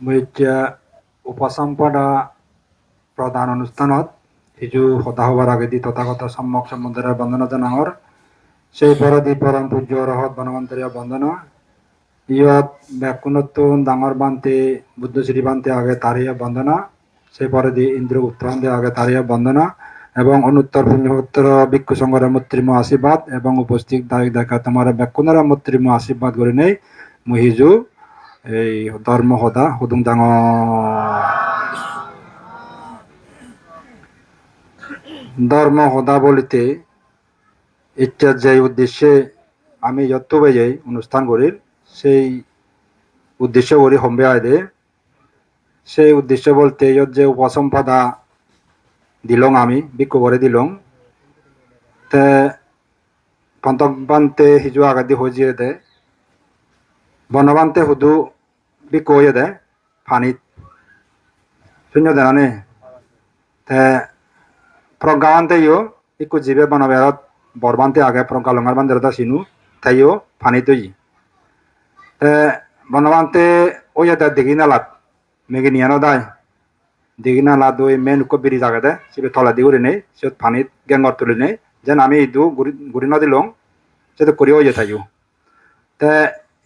মই এতিয়া উপসম্পদা প্ৰধান অনুষ্ঠানত সিজু সদা হবার আগেদি তথাগত সম্যক সম্বন্ধেৰে বন্দনা জনাঙৰ সেই পৰদি পৰম পূজ্য ৰহত বনমন্তৰীয় বন্দনা। ইয়ত ব্যাকুণত্তুন ডাঙৰ বান্তি বুদ্ধশ্রী বান্তি আগে তারিয়া বন্দনা। সেই পরদি ইন্দ্রগুপ্ত বান্তি আগে তারিয়া বন্দনা। এবং অনুত্তর পুণ্যোত্তর ভিক্ষু সংঘর মূর্তিম আশীর্বাদ এবং উপস্থিত দায়িক দেখা তোমার ব্যাকুণের মূর্তিম আশীর্বাদ করে নেই। মহিজু, এই ধর্ম সদা, সুদুং ডাঙৰ ধর্ম সদা বলিতে ইচ্ছা যে উদ্দেশ্যে আমি যত বেজে অনুষ্ঠান করি সেই উদ্দেশ্য করি সম্বে আয়দে। সেই উদ্দেশ্য বলতে ইয়ত যে উপসম্পাদা দিলং আমি বিক্ষু করে দিলং। তে পন্তবান্তে সিজু আগাদি হজিয়ে দে। বনবান্তে হুদু বিক্ষু হয়ে দে ফানিত শূন্য দেনানে তে প্রজ্ঞাবান্তে ইয়ো ইকু জিবে বনবেরত বরবান্তে আগে প্রজ্ঞালঙ্গার বান্দের দা সিনু তাইও ফানিত ই তে বনবান্তে ওই দা দিগি নালাত মেগি নিয়ানো দায় দিগি নালা দুই মেন উকো বিরি জাগে দে সিবে তলা দি উড়ি নেই সিত ফানিত গেঙ্গর তুলি নেই যেন আমি ইদু গুড়ি নদী লং সেটা করি হয়ে থাইও তে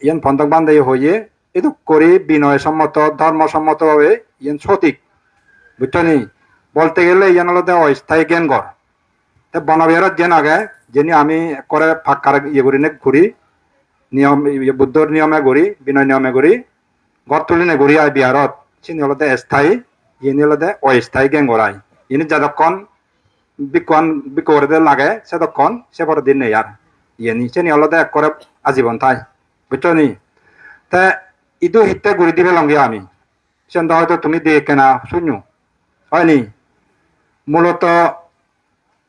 ইয়ান ফন্তক বান্ধে হয়ে এটু করি বিনয় সম্মত ধর্মসম্মতভাবে ইয়ান সঠিক। বুঝছনি বলতে গেলে ইয়ান হলো অস্থায়ী জ্ঞান গড় বনবিহারত যেন আগে, যেনি আমি করে ফাঁকার ইয়ে করি নে, ঘুরি। নিয়ম ইয়ে বুদ্ধর নিয়মে ঘুরি, বিনয় নিয়মে ঘুরি গড় তুলি নে ঘুরি আয় বিহারত। চিনি হলো স্থায়ী ইনি হলো অস্থায়ী জ্ঞান গড়াই ইনি যতক্ষণ বিকন বিকরতে লাগে, সেতক্ষণ সে পরে দিন নেই আর। ইয়ে নি চিনি হলো এক করে আজীবন তাই বুঝছনি? তে ইদু হিতে ঘুরি দিবে লঙ্গিয়া আমি সেন হয়তো তুমি দিয়ে কেনা, শূন্য। হয়নি? মূলত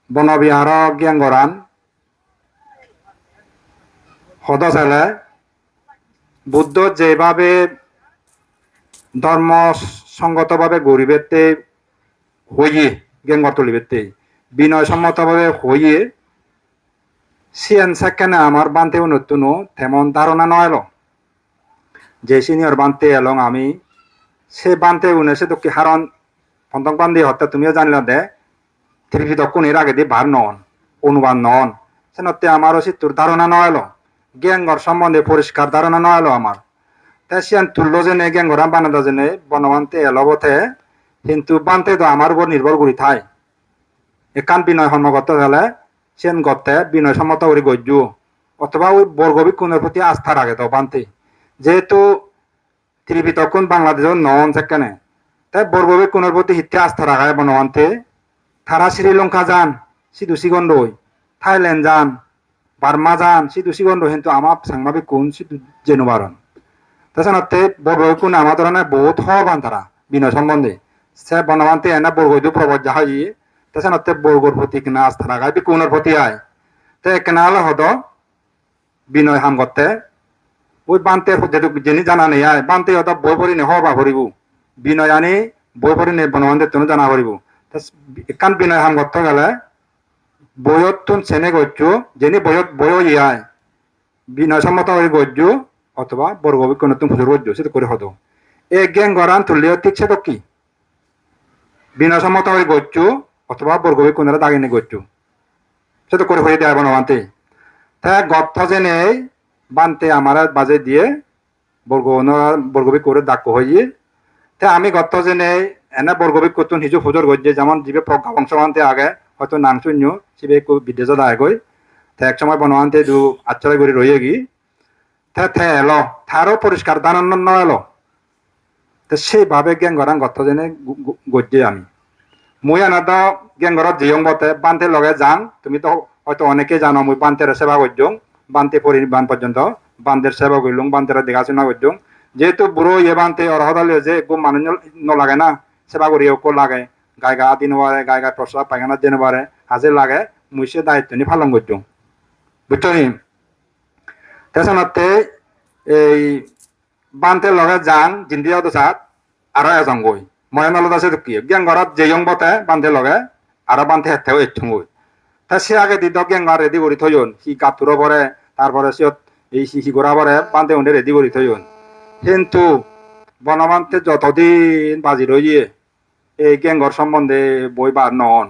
বনবিহার জ্ঞান গরান সদচালে বুদ্ধ যেভাবে ধর্ম সংগতভাবে গরিবেতে হইয়ে জ্ঞান তুলিবেতে বিনয় সম্মতভাবে হইয়ে সিয়ান সেখানে আমার বান্তে নতুন তেমন ধারণা নয়লো যে সিনিয়র বান্তে এলং আমি, সে বান্তে উনে সে তো কি হারণ ফন্তক বান্ধি হত্যা তুমিও জানিল দে ত্রিভিদ কোন এর আগে দিয়ে বার নন অনুবাদ নন। সেনতে আমার অসি তোর ধারণা নয়লো জ্ঞানগর সম্বন্ধে পরিষ্কার ধারণা নয়লো আমার। তাই সিয়ান তুল্য জেনে জ্ঞানগর বানাদা জেনে, বনবান্তে এলবতে কিন্তু বান্তে তো আমার উপর নির্ভর করি থাই একান বিনয় সম্মগত হলে সেন গতে বিনয় সম্মত করে গজ্জু। অথবা ওই বর্গবিক্ষণের প্রতি আস্থা রাখে তো বান্তে। যেহেতু ত্রিভিত কোন বাংলাদেশের নন সেখানে। তাই বর্গবিক্ষণের প্রতি হিতে আস্থা রাখায় বনবান্তে। তারা শ্রীলঙ্কা যান, সিধু সিগন্ড থাইল্যান্ড যান, বার্মা যান, সিধু সিগন্ড কিন্তু আমার সাংবাদিক কোন সিধু জেনুবারন তাছাড়া বর্গবিক্ষণ আমার ধরনের বহুত হবান তারা, বিনয় সম্বন্ধে। সে বনবান্তে এনে বর্গইদু প্রবজ্জা হয়। বর্গর প্রতি কিনা আস্থা রাখায় বিকুণের প্রতি আয় তে কেনা হলে হদ বিনয় হাম করতে ওই বান্তে যিনি জানা নেই আয় বান্তে হদ বই পড়ি নে হবা ভরিব বিনয় আনি বই পড়ি নে বনবান্তে তুমি জানা ভরিব একান বিনয় হাম করতে গেলে বয়ত তুন চেনে গজ্জু যিনি বয়ত বয় ইয়ায় বিনয় সম্মত হয়ে গজ্জু অথবা বর্গবিক নতুন হুজুর গজ্জু সেটা করে হদ এ জ্ঞান গরান তুললেও ঠিক সে তো কি বিনয় সম্মত হয়ে গজ্জু অথবা বর্গবিক কোনরা দাগিনে গজ্জু সেটা করে হয়ে দেয় বনবান্তে তাই গর্ত জেনে বানতে আমার বাজে দিয়ে বর্গ বর্গবিক করে দাগ হইয়ে তে আমি গত জেনে এনে বর্গবিক করতুন হিজু হুজুর গজ্জে যেমন জিবে প্রজ্ঞা বংশবান্তে আগে, হয়তো নাং শূন্য একটু বিদেশত আয় গই তে এক সময় বনবান্তে দু আচ্ছাই করে রয়ে গি। তে থে এলো তারও পরিষ্কার দানন্দ ন এলো তে সেইভাবে জ্ঞান গরান গত জেনে গজ্জে আমি। মই আনাদ জ্ঞান গরত জিয়ং বতে বান্তে লগে যাং। তুমি তো হয়তো অনেকে জানো, মই বান্তের সেবা করজং বান্তে পরি বান পর্যন্ত বান্দের সেবা করলুম বান্তের দেখাশোনা করজং যেহেতু বুড়ো ইয়ে বানতে অরহদালে যে একটু মানুষ নলাগে না সেবা করি ওকো লাগে। গায়ে গা দিন পারে গায়ে গায়ে প্রসাদ পায়খানা দিন পারে হাজে লাগে মুসে দায়িত্ব নি পালন করছ বুঝছ নি? তেসনতে এই বানতে লগে যাং, জিন্দিয়া তো সাত আর এজন গই মই নলত আছে কি জ্ঞান ঘৰত জেয়ং বতে বান্ধে লগে, আৰু বান্ধে হেতেও এঠুং গই তা সে আগে দিদ জ্ঞান ঘর রেডি করে থইন সি কাতুরো পরে তারপরে সিয়ত এই সি গোড়া পরে বান্ধে উন্ডে রেডি করে থইন কিন্তু বনমান্তে যতদিন বাজি রইয়ে এই গেঙ্গর সম্বন্ধে বই বার নন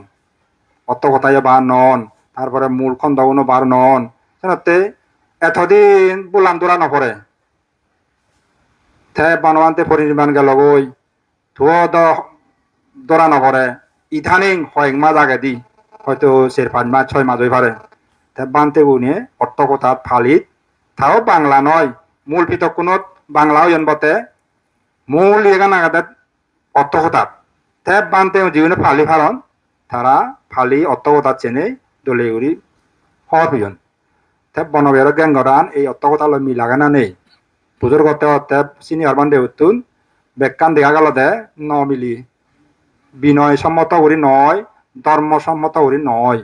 অত কথায় বার নন তারপরে মূল খন্দাগুনো বার নন। সেনাতে এতদিন বুলাম নপরে থে বনমান্তে পরিনির্মাণ গেল গই ধুয় দ দোরা নপরে ইথানিং হয়েক মাস আগে দি হয়তো চার পাঁচ মাস ছয় মাস হয়ে পারে বানতে গুনে অর্থ কথা ফালিত। তাও বাংলা নয়। মূল পিতক কোনত বাংলাও জন্মতে মূল এগা নাগাদাত অর্থ কথা তে বানতে জীবনে ফালি ফারন তারা ফালি অর্থ কথা চেনে দলে উড়ি হওয়ার পিজন তে বনবের গেঙ্গরান এই অর্থ কথা লই মিলাগে না নেই। পুজোর করতে হতে সিনিয়র বান্ধে উত্তুন। বেকান দেখা গেল দে ন মিলি। বিনয় সম্মত করি নয়, ধর্ম সম্মত করি নয়।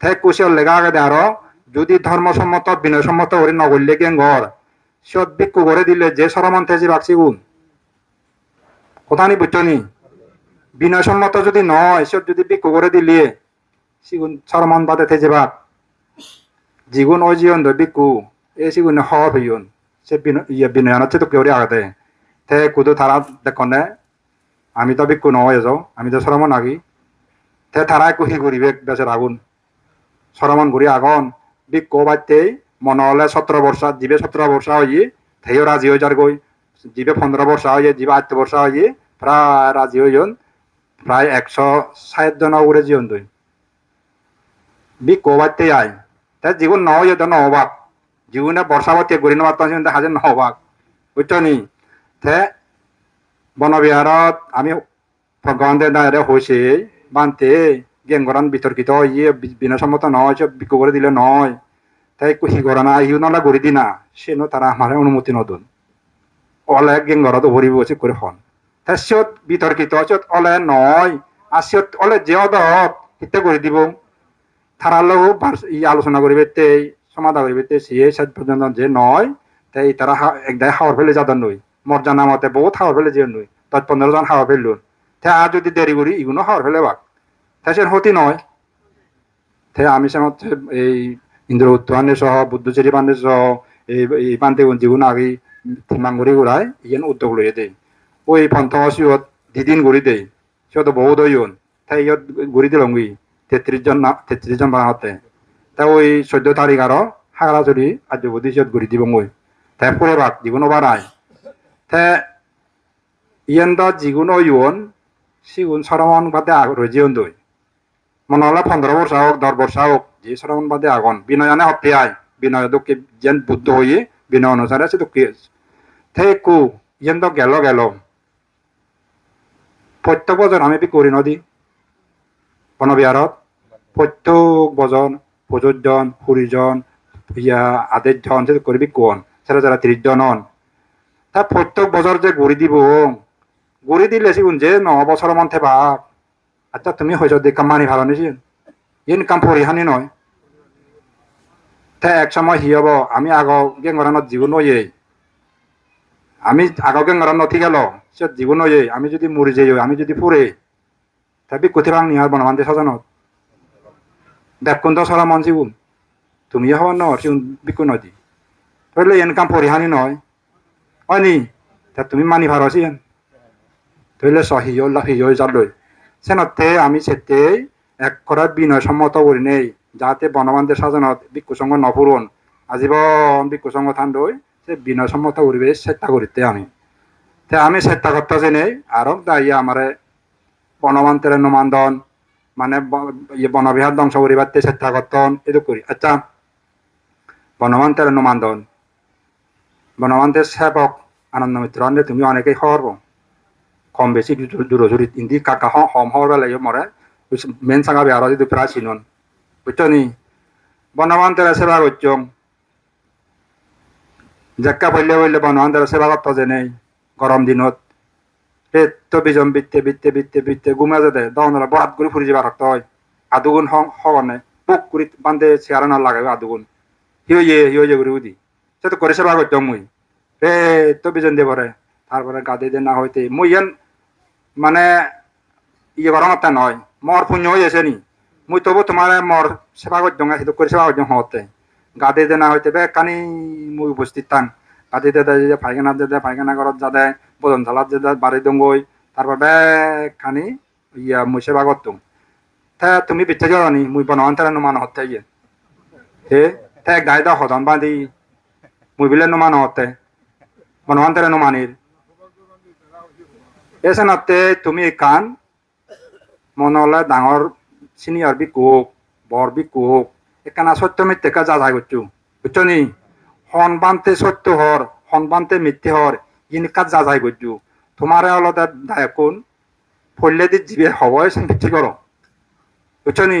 তে কুশল লেখা আগে আরও, যদি ধর্মসম্মত বিনয় সম্মত করি নগরলে গেঙ্গর সৎ ভিক্ষু করে দিলে যে সরমান থেজি বাকছি গুণ কথা নি বুঝছ নি? বিনয় সম্মত যদি নয়, সৎ যদি ভিক্ষু করে দিলে সিগুন সরমান বাদে থেজে বাক। জিগুন ও জিয়ন দ ভিক্ষু, এ সিগুন হর হইয়ন। সে বিনয় ইয়ে বিনয় হচ্ছে তো কেউ আগতে তে কুদু তারা দেখনে, আমি তো ভিক্ষু নয় যাও, আমি তো সরমন আগি তে তারা কুহি করিবে বেচার আগুন। সরমন ঘুরি আগন, ভিক্ষু বাড়তে মনে হলে সতেরো বর্ষা জীবে সতেরো বর্ষা হয়ে থেও রাজি হয়ে যার গই জীবে পনেরো বর্ষা হয়ে, জীবে আট বর্ষা হয়ে প্রায় রাজি যান প্রায় একশো ষাট জন উড়ে জীবন দুই ভিক্ষু বাড়তে আয় তে জীবন ন হয়ে তো নহবাক জীবনে বর্ষাবতী নেওয়ার তখন হাজার নহবাক বুঝছ নি? তে বনবিহারত আমি ভগবানের দ্বারা হয়েছে বানতে, গেঙ্গরান বিতর্কিত ইয়ে বিনাসম্মত নয় সব বিক্রি করে দিলে নয়। তাই কুহি করা না ইউ নলা করে দি না সে তারা আমার অনুমতি নতুন অলে গেঙ্গরত ভরি বসে করে হন। তাই সিয়ত বিতর্কিত, সিয়ত অলে নয়, আর সিয়ত অলে যে অদত করে দিব। তারার লোক ই আলোচনা করিবে তে সমাধা করিবে তে সিয়ে শেষ পর্যন্ত যে নয়, তাই তারা একদাই হাওয়ার ফেলে যাদন নই। মর্যাদা মতে বহুত হাওয়ার ফেলে যে নই দশ পনেরো জন হাওয়া ফেললুন। তে আর যদি দেরি করি ইগুনো হাওয়ার ফেলে বাক তাই সে হতি নয় তে আমি সে এই ইন্দ্র উত্তরানে সহ বুদ্ধচেরি বান্ধে সহ এই পান্তে জীবন আগে থিমাঙ্গুরি ঘুরায় ইয়েন উদ্যোগ লইয়ে দেয় ওই পন্থ সিয়ত দিদিন ঘুরি দেয় সিয়ত বহুত হইন তাই ইয়ত ঘুরি দিল তেত্রিশ জন না তেত্রিশ জন বানাতে তা ওই চোদ্দ তারিখ আরও হাগলা চুরি আজ বুদ্ধি সিয়ত ঘুরি দিব মই তাই পরে বাক যিকোনো বানায় তে ইয়েন দা যিকোনো ইয়ন সিগুন সরমন বাদে আগ্রহ জিয়ন দই মনে হলে পনেরো বর্ষ হোক দশ বর্ষ হোক যে সরমন বাদে আগন বিনয়নে আয় বিনয় দুঃখে যেন বুদ্ধ হয়ে বিনয় অনুসারে সে দুঃখে থে কু ইয়েন তো গেল গেল প্রত্যেক বছর আমি বি করি নদী বনবিহারত প্রত্যেক বছর পঁচিশ জন কুড়ি জন ইয়া আদেশ জন সে করবি কোন সেটা যারা ত্রিশ জন হন তা প্রত্যেক বছর যে গড়ি দিব গড়ি দিলে সিগুন যে ন বছর মান থেবা আচ্ছা তুমি হয়েছ দেখ মানি ভালো নিছি ইন কাম পরিহানি নয় তা এক সময় হি হব, আমি আগ গেঙ্গরানত জীবন হয়ে আমি আগ গেঙ্গরান নথি গেল সে জীবন হয়ে আমি যদি মরি যাই, আমি যদি পুরে তাবি কোথায় ভাঙ নিহার বনবান্তে সাজানত দেখ কোন সরা মন জীবন তুমি হওয়ার নয় বিকু নদী। তাহলে এনকাম পরিহানি নয় হয়নি তা তুমি মানি ভালো আছি তাহলে সহিও লাহিও যালই সেনতে আমি সেতে এক করা বিনয় সম্মত করি নেই যাতে বনবান্ধে সাজানত ভিক্ষুসঙ্গ নপুরন আজীবন ভিক্ষুসঙ্গ থান্ডই সে বিনয় সম্মত করিবে চেষ্টা করিতে আমি তে আমি চেষ্টা করতে জেনে আর দায়ী আমারে বনবান্তের নমান্দন মানে বনবিহার ধ্বংস করিবার চেষ্টা করতন এটু করি আচ্ছা বনবান্তের নমান্দন বনবান্তের সেবক আনন্দ মিত্র আনলে তুমি অনেকেই হরব কম বেশি দূরজুরি ইন্দি কাকা হম হম হওয়ার লাগে মরে মেন সাঙ্গা বেহারা যদি প্রায় চিনন বুঝছ নি বনবান্তের সেবা করছং জেক্কা বললে বললে বনবান্তের সেবা করতে যে নেই গরম দিনত তো বিজম বিত্তে বিত্তে বিত্তে বিত্তে ঘুমে যেতে দহনরা বরাত করে ফুরি যাবার রাখতে হয় আদুগুণ হওয়ার বুক করে বান্ধে চেয়ারা না লাগাবে আদুগুণ হিও ইয়ে হিও ইয়ে করে উদি সে তো করে সেবা করছং মুই। রে তো বিজন দিয়ে পরে। তারপরে গাদি দিয়ে না হইতে। মুই ইয়ান মানে ইয়ে করা মতো নয়। মর পুণ্য হয়ে আছে নি। মুই তবু তোমার মর সেবা করছং সেইটো করে সেবা করছং হতে গাদি দিয়ে না হইতে বে কানি মুই উপস্থিত থান। কাটিতে দেয় যে পায়খানা যে পায়খানা ঘরত যা দেয় বদন চালাত যে দেয় বাড়ি দঙ্গই। তারপর বেগ খানি ইয়া মুছে বাগত তুম তা তুমি বিচ্ছে যাওনি মুই বনবান তারা নুমান হতে গিয়ে। হে, তা গাই দা হদন বাঁধি। বিলে নুমান হতে বনবান তারা নুমানির এসে নাতে তুমি কান মনে হলে ডাঙৰ চিনিয়ৰ বি কোক বৰ বি কোক একানা সত্য মিথ্যেকা যা যায় করছু বুঝছ নি সন্বান্তে সত্য হর সন্বান্তে মিথ্যে হর ইনকা যা যায় করছু তোমারে অলদা দায়কুন ফল্লে দি জিবে সে মিথ্যে করো বুঝছ নি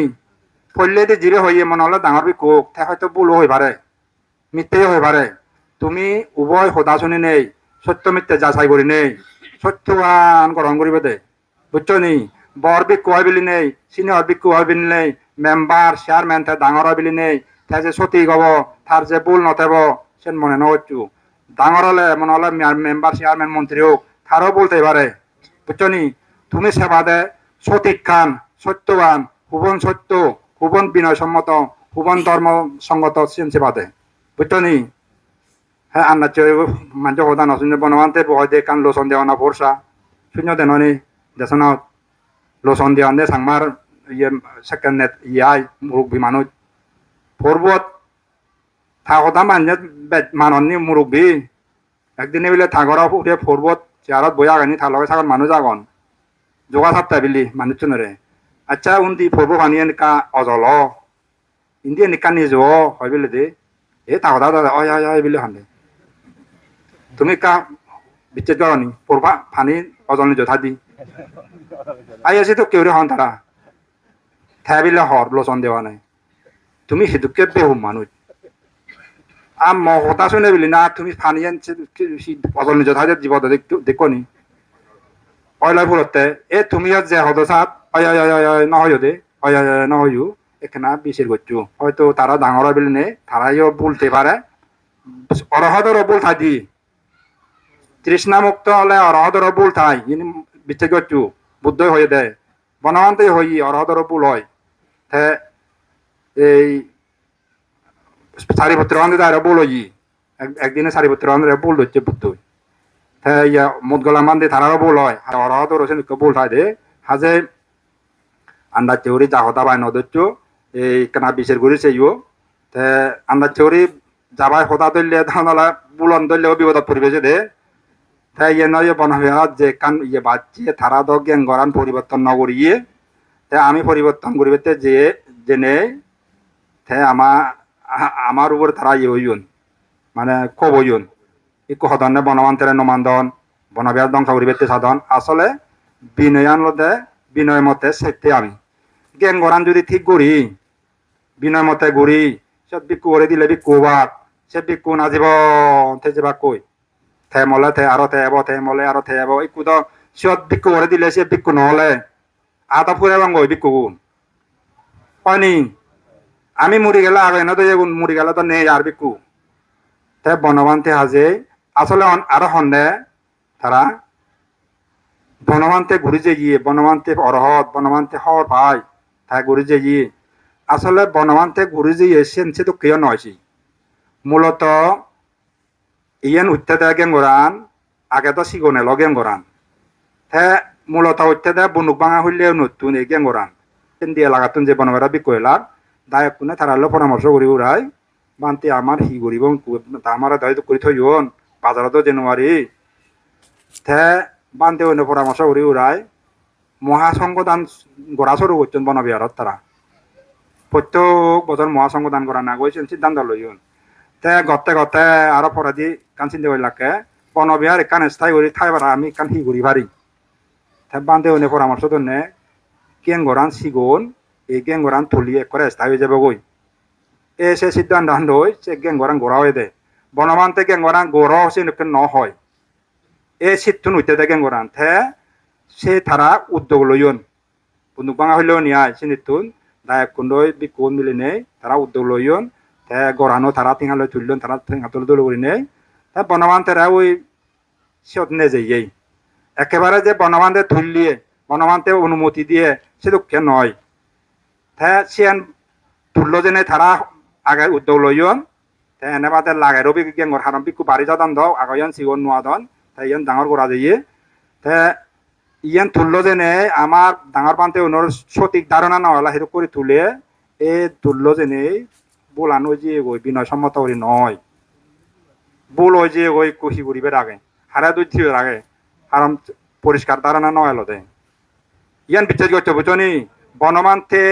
ফল্লে দি জিবে হইয়ে মনে হলে ডাঙৰ বি কোক তে হয়তো ভুলো হই পারে মিথ্যে হই পারে তুমি উভয় সদা শুনি নেই, সত্য মিথ্যে যাচাই করি নেই। সত্যবান গ্রহণ করিবে দে। বুঝছ নি? বৰ বি কোৱাই বুলি নেই চিনিয়ৰ বি কোৱাই বুলি নেই, মেম্বাৰ, চেয়াৰমেন তে ডাঙৰ হয় বুলি নেই তে যে সতী গব তার যে ভুল নতেব সে মনে নহচ্ছু ডাঙর হলে মনে হলে মেম্বার চেয়ারম্যান মন্ত্রী হোক তারও বলতে পারে বুঝছ নি? তুমি সেবা দে, সঠিক খান, সত্যবান হুবন সত্য হুবন বিনয় সম্মত হুবন ধর্ম সঙ্গত সেবা দে। বুঝছ নি? হ্যাঁ আন্না চয় মাঞ্চ হদা নশুনে বনবান্তে বয় দে কান লোচন দেওয়া না ভরসা শূন্য দেননি দেশনা লোচন দেওয়া দে সাংমার ইয়ে সেকেন্ড নেট ইয়াই মুরব্বী মানুষ পর্বত থাকতা মানে মাননি মুরব্বী একদিনে বিলে থাগরা উঠে পর্বত চেয়ারত বয়া গানি থালগে থাকত মানুষ আগন যোগা সাপ্তাহ বিলি মানুষ চুনরে আচ্ছা উন্দি পর্ব পানি এনেকা অজল ইন্দি এনেকা নিজ হয় বিলে দে এ থাকতা অয় অয় অয় বিলে হানে তুমি কা বিচ্ছেদ করনি পড়বা ফানি অজল নিজ থাদি আই আছে তো কেউ হন তারা থ্যাবিলে হর লোচন দেওয়া নাই। তুমি সেতুকে বেহু মানুষ আর মহতা শুনে বলি না, তুমি ফানি আনছে অজল নিজ থাদি জীব দেখো নি। অয়লাই ফুরতে এ তুমি আর যে হদসাত অয় অয় অয় অয় নহয় দে। অয় অয় অয় নহয়। এখানে বিশের করছু হয়তো তারা ডাঙর হয় বলে নে? তারাইও বলতে পারে অরহদর বল থাকি। তৃষ্ণা মুক্ত হলে অরহদর বুল ঠাই। ইনি বিচ্ছেদ করছু বুদ্ধই হয়ে দেয়। বনবান্তে হই অরহদর বুল হয়। তে এই সারিপত্র তার বুল হই একদিনে সারিপত্র আনতে বুল হচ্ছে বুদ্ধই। তে ইয়া মুদগলা মানতে তারারও বুল হয়। আর অরহদর হোসেন বুল ঠাই দে। হাজে আন্দাজ চেউরি জাহতা বাই নদচ্ছু এই কেনা বিশের ঘুরিছে ইউ তে আন্দাজ চেউরি যাবাই হতা দলিয়ে ধানলা বুলন দলিয়ে বিপদত পরিবেশে দে। তাই ইয়ে নয় বনবিহার যে কান ইয়ে বাচ্চি তারা তো জ্ঞান গরান পরিবর্তন নগরিয়ে তাই আমি পরিবর্তন করিবে যে, জেনে তাই আমার আ- আমার উপর তারা ইয়ে হইন মানে কব হইন ইকু সদনে বনবান্তেরে নমান্দন বনবিহার ধ্বংস করিবে সাধন। আসলে বিনয়ান লদে বিনয় মতে সেতে আমি। জ্ঞান গরান যদি ঠিক করি, বিনয় মতে ঘুরি সে বিকু করে দিলে বিকু বাক সে বিকু নাজিব, তে যাবা কই? থে মলে থে আরও থে এব থে মলে আরও থে এব ইকু তো সিয়ত বিকু করে দিলে সে বিকু নহলে আটা ফুরে বাঙ্গ বিকু গুণ হয়নি আমি মুড়ি গেলে আগে না তো এগুন মুড়ি গেলে তো নেই আর বিকু তে বনবান্তে হাজে আসলে আরও হন্দে তারা বনবান্তে ঘুরি যে গিয়ে বনবান্তে অরহত বনবান্তে হর ভাই তাই ঘুরি যে গিয়ে আসলে বনবান্তে ঘুরি যে এসেন সে তো কেউ নয় মূলত ইয়ান উত্তেদে গেঙ্গরান আগে তো সিগনে ল গেঙ্গরান তে মূলত উত্তেদে বনুক বাঙা হইলে নতুন এই গেঙ্গরান তেন দিয়ে লাগাতুন যে বনবেরা বিকয়লার, দায়ক কোনে তারালে পরামর্শ করি উড়াই বান্তি আমার হি করিব আমার দায়িত্ব করে থইন বাজারতো জানুয়ারি তে বান্তি অন্য পরামর্শ করি উড়াই মহাসংগদান গড়া সরু করছেন বনবিহারত তারা প্রত্যেক বছর মহাসংগদান করা না গৈছেন সিদ্ধান্ত লইন তে গতে গতে আরও পরাদি কান চিন্তা করিলাকে বনবিহার কান স্থায়ী করি ঠাই বারা আমি কান হি করি পারি তে বান্ধে অন্য পরামর্শ দনে কেন গরান সিগুন এই গেং গরান তুলি করে স্থায়ী হয়ে যাবে গই এ সে সিদ্ধান্ত হান হই সে গেং গরান গোড়া হয়ে দে। বনবান্তে গেং গরান গোড়া হসে ন হয়। এ সিদ্ধুন উঠতে দে গেং গরান থে সে তারা উদ্যোগ লইন বন্দুক বাঙা হইলেও নিয়ায় সিনিতুন দায়ক কুন্দই বিকুন মিলি নেই তারা উদ্যোগ লইন তে গরানো তারা টিঙা লই তুললেন তারা টিঙা তুলে তুলে করি নেই তে বনবান্তেরা ওই সিয়ত নে যাই একেবারে যে বনবান্তে তুললিয়ে বনবান্তে অনুমতি দিয়ে, সে দুঃখে নয় তে সিয়ান তুললো যেনে তারা আগে উদ্যোগ লইন তে এনে বাদে লাগে রবি গেঙ্গর হারাম বিকু বাড়ি যাদান দাও আগায়ান সিগন নোয়া দন তাই ইয়ান ডাঙর করা যাইয়ে তে ইয়ান তুললো যেনে আমার ডাঙর পান্তে ওনার সঠিক ধারণা না হলা সেইটো করে তুলে এ তুললো যেনে বোলানো যে বিনয় সম্মত করি নয় বোল ওই যে ওই কুহি করিবে রাগে হারা দুই থিও রাগে হারাম পরিষ্কার ধারণা নয় লদে। ইয়ান বিচার করছে বুঝনি বনমান্তে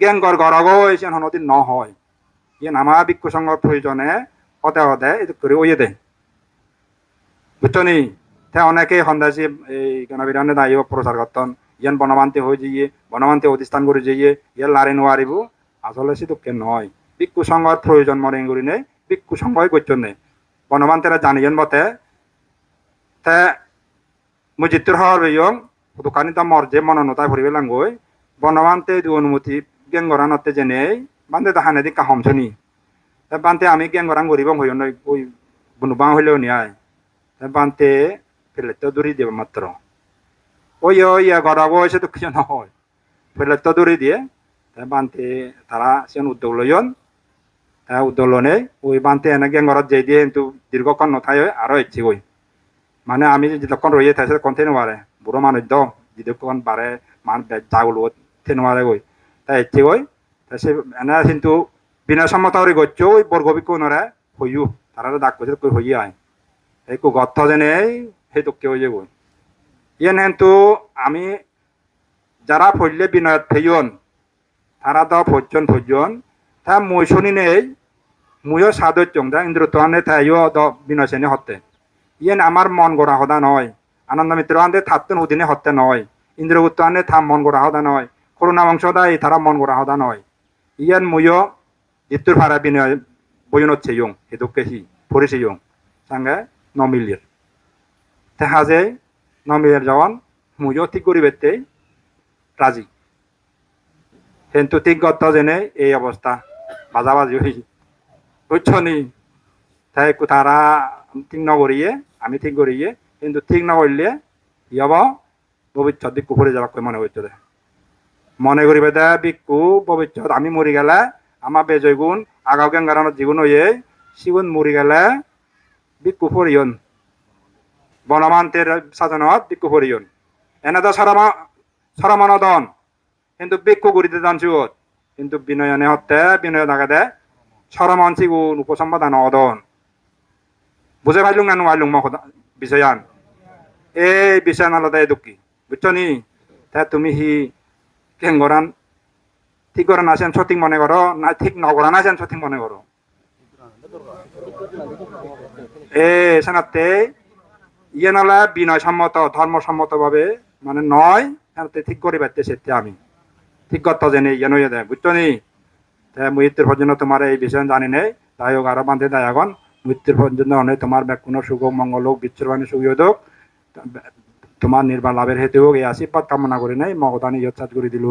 গেঙ্গর গরগ হয়েছে হনদিন ন হয় ইয়ান আমার বিক্ষু সঙ্গ প্রয়োজনে হতে হতে করে ওয়ে দেয় বুঝছনি তে অনেকে সন্দাসী এই গণবিধানে দায়ী প্রচার করতন। ইয়ান বনমান্তি হয়ে যাইয়ে বনমান্তি অধিষ্ঠান করে যাইয়ে ইয়ান লারে নোৱাৰিব আসলে সেটুকে নয়। ভিক্ষু সংঘর প্রয়োজন মনে করি নেই ভিক্ষু সংঘই করছেন নেই বনমান্তেরা জানিয়েন মতে, তে মুজিত্তুর হওয়ার বেয়ং দোকানি তা মর্জে মননতায় ভরিবে লাঙ্গই। বনমান্তে দু অনুমতি গেঙ্গরানতে জেনে বান্দে তাহানে দি কাহমছনি বান্তে আমি গেঙ্গরান গরিব হইও ওই বুনুবাং হইলেও নিয়ায় বান্তে ফেলে তো দূরি দেবে মাত্র ওই ওই গড়াবো এসে তো কিছু নহয়। ফেলে তো দূরি দিয়ে বান্তে তারা সেন উদ্যোগ লইন উদ্যোগ লনে ওই বান্তে এনে গেঙ্গরত যাই দিয়ে কিন্তু দীর্ঘক্ষণ নথায় আরও ইচ্ছে গই মানে আমি যতক্ষণ রয়ে থাকছে কন্তে নোৱাৰে। বুঢ়ো মানুহ দ যতক্ষণ বাৰে মান জাগলো থেনুৱাৰে গৈ। তাই ইচ্ছে গৈ তাৰপিছত এনে কিন্তু বিনা সম্মতাৱৰী গচ্ছ, ওই বর্গবিকো নৰে হইও তারা ডাক কৈছে কৈ হই আয় এই কো গর্ত জেনে সেই তোকে হয়ে গই ইয়েন হেন্তু আমি যারা ফইলে বিনয়ত ফেয়ন তারা দ ফজন ফজন তা মই শুনি নেই মুয়ো সাদর চংদা ইন্দ্র তোহানে তাইও দ বিনয় সেনে হতে ইয়েন আমার মন গড়া হদা নয় আনন্দ মিত্র আনতে থাকতেন হুদিনে হতে নয় ইন্দ্রগুপ্ত আনে থাম মন গড়া হদা নয় করুণা বংশ দা এই তারা মন গড়া হদা নয় ইয়ান মুয়ো জিত্তুর ভাড়া বিনয় বয়ন হচ্ছে ইয়ং হেতুকে হি পড়েছে ইয়ং সঙ্গে নমিলির তে হাজে নমিলির জওয়ান মুয়ো ঠিক করিবেতে রাজি কিন্তু ঠিক গত জেনে এই অবস্থা বাজাবাজি হই। বুঝছনি তাই তারা ঠিক নকরিয়ে আমি ঠিক করিয়ে কিন্তু ঠিক নকরলে ইয়ব ভবিষ্যৎ দিকু ফুরে যাবাক মনে করছে মনে করিবে দে বিকু ভবিষ্যৎ আমি মরি গেলে আমার বেজয় গুণ, আগাও গেঙ্গারানোর জীবন হয়ে সিগুন মরি গেলে বিকু ফরিয়ন বনমান্তের সাধনত বিকু ফরিয়ন এনে তো সরমা সরমানদন কিন্তু বিক্ষু করিতে জানছিত কিন্তু বিনয়নে হতে বিনয় দেখা দে সরমান সিগুন উপসম্পাদন অদন। বুঝে পাইলুং না সদা বিষয়ান এই বিষয়ান আলাদা দুঃখী। বুঝছ নি? তা তুমি হি কেঙ্গরান ঠিক করা না সঠিক মনে করো না ঠিক নকরা না সঠিক মনে করো এ, সেনাতে ইয়ে নালা বিনয় সম্মত ধর্মসম্মত ভাবে মানে নয় ঠিক করি পারতে সেতে আমি। ঠিক করতে জেনে ইয়ে নয় দেয় বুঝতো নি মৃত্যুর পর্যন্ত তোমার এই বিষয় জানি নেই তাই হোক আরও বান্ধে দেয় এখন মৃত্যুর পর্যন্ত অনেক তোমার কোনো সুখ মঙ্গল হোক বিচ্ছুরবাণী সুখী হোক তোমার নির্বাণ লাভের হেতু হোক এই আশীর্বাদ কামনা করি নাই মগদানি ইচ্ছা করে দিল